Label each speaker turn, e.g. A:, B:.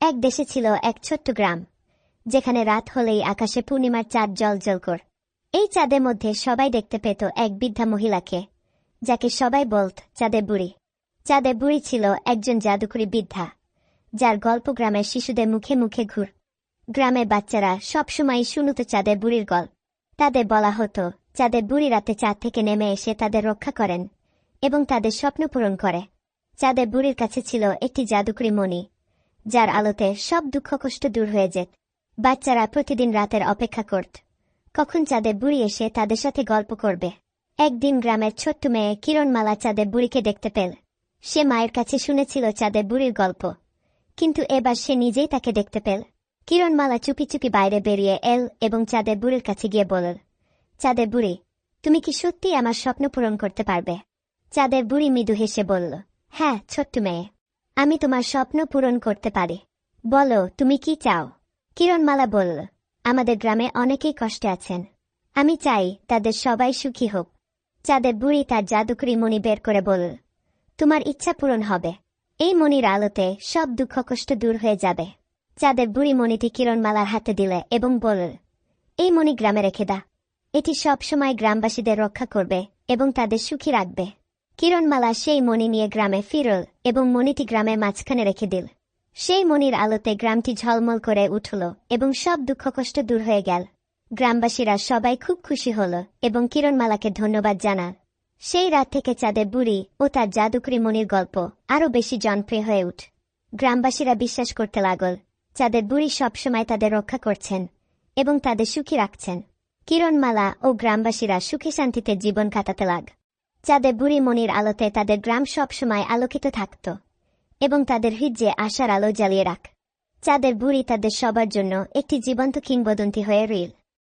A: এক দেশে ছিল এক ছোট্ট গ্রাম, যেখানে রাত হলেই আকাশে পূর্ণিমার চাঁদ জল জল কর। এই চাঁদের মধ্যে সবাই দেখতে পেত এক বৃদ্ধা মহিলাকে, যাকে সবাই বলত চাঁদের বুড়ি। চাঁদের বুড়ি ছিল একজন জাদুকরী বৃদ্ধা, যার গল্প গ্রামের শিশুদের মুখে মুখে ঘুর। গ্রামের বাচ্চারা সবসময় শুনত চাঁদের বুড়ির গল্প। তাদের বলা হতো, চাঁদের বুড়ি রাতে চাঁদ থেকে নেমে এসে তাদের রক্ষা করেন এবং তাদের স্বপ্ন পূরণ করে। চাঁদের বুড়ির কাছে ছিল একটি জাদুকরী মণি যার আলোতে সব দুঃখ কষ্ট দূর হয়ে যেত। বাচ্চারা প্রতিদিন রাতের অপেক্ষা করত। কখন চাঁদে বুড়ি এসে তাদের সাথে গল্প করবে। একদিন গ্রামের ছোট্ট মেয়ে কিরণমালা চাঁদে বুড়িকে দেখতে পেল। সে মায়ের কাছে শুনেছিল চাঁদের বুড়ির গল্প। কিন্তু এবার সে নিজেই তাকে দেখতে পেল। কিরণমালা চুপি চুপি বাইরে বেরিয়ে এল এবং চাঁদে বুড়ির কাছে গিয়ে বলল, চাঁদে বুড়ি, তুমি কি সত্যি আমার স্বপ্ন পূরণ করতে পারবে? চাঁদের বুড়ি মৃদু হেসে বলল হ্যাঁ ছোট্ট মেয়ে। আমি তোমার স্বপ্ন পূরণ করতে পারি। বলো, তুমি কি চাও? কিরণমালা বলল, আমাদের গ্রামে অনেকেই কষ্টে আছেন। আমি চাই তাদের সবাই সুখী হোক। চাঁদের বুড়ি তার জাদুকরি মণি বের করে বলল, তোমার ইচ্ছা পূরণ হবে। এই মণির আলোতে সব দুঃখ কষ্ট দূর হয়ে যাবে। চাঁদের বুড়ি মণিটি কিরণমালার হাতে দিলে এবং বলল, এই মণি গ্রামে রেখে দা। এটি সবসময় গ্রামবাসীদের রক্ষা করবে এবং তাদের সুখী রাখবে। কিরণমালা সেই মণি নিয়ে গ্রামে ফিরল এবং মণিটি গ্রামের মাঝখানে রেখে দিল। সেই মণির আলোতে গ্রামটি ঝলমল করে উঠল এবং সব দুঃখ কষ্ট দূর হয়ে গেল। গ্রামবাসীরা সবাই খুব খুশি হল এবং কিরণমালাকে ধন্যবাদ জানাল। সেই রাত থেকে চাঁদের বুড়ি ও তার জাদুকরি মণির গল্প আরও বেশি জনপ্রিয় হয়ে উঠ। গ্রামবাসীরা বিশ্বাস করতে লাগল, চাঁদের বুড়ি সবসময় তাদের রক্ষা করছেন এবং তাদের সুখী রাখছেন। কিরণমালা ও গ্রামবাসীরা সুখে শান্তিতে জীবন কাটাতে লাগ চাঁদের বুড়ি মনির আলোতে তাদের গ্রাম সবসময় আলোকিত থাকত, এবং তাদের হৃদয়ে আশার আলো জ্বালিয়ে রাখ। চাঁদের বুড়ি তাদের সবার জন্য একটি জীবন্ত কিংবদন্তি হয়ে রইল।